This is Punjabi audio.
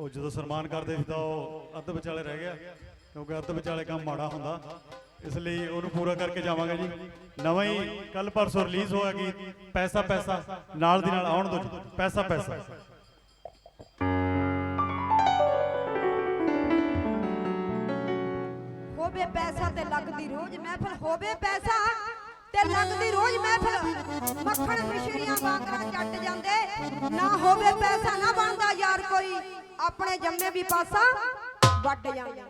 ਉਹ ਜਦੋਂ ਸਨਮਾਨ ਕਰਦੇ ਸੀ ਤਾਂ ਉਹ ਅੱਧ ਵਿਚਾਲੇ ਰਹਿ ਗਿਆ, ਕਿਉਂਕਿ ਅੱਧ ਵਿਚਾਲੇ ਕੰਮ ਮਾੜਾ ਹੁੰਦਾ। ਇਸ ਲਈ ਉਹਨੂੰ ਪੂਰਾ ਕਰਕੇ ਜਾਵਾਂਗੇ ਜੀ। ਨਵਾਂ ਹੀ ਕੱਲ ਪਰਸੋਂ ਰਿਲੀਜ਼ ਹੋਇਆ ਗੀਤ, ਪੈਸਾ ਪੈਸਾ, ਨਾਲ ਦੀ ਨਾਲ ਆਉਣ ਦੋ ਪੈਸਾ ਪੈਸਾ। ਹੋਵੇ ਪੈਸਾ ਤੇ ਲੱਗਦੀ ਰੋਜ਼ ਮਹਿਫਲ, ਹੋਵੇ ਪੈਸਾ ਤੇ ਲੱਗਦੀ ਰੋਜ਼ ਮਹਿਫਲ। ਮੱਖਣ ਮਿਸ਼ਰੀਆਂ ਵਾਂਗਰਾਂ ਜੱਟ ਜਾਂਦੇ, ਨਾ ਹੋਵੇ ਪੈਸਾ ਨਾ ਬਣਦਾ ਯਾਰ ਕੋਈ। ਆਪਣੇ ਜੰਮੇ ਵੀ ਪਾਸਾ ਵੱਟ ਜਾਂਦੇ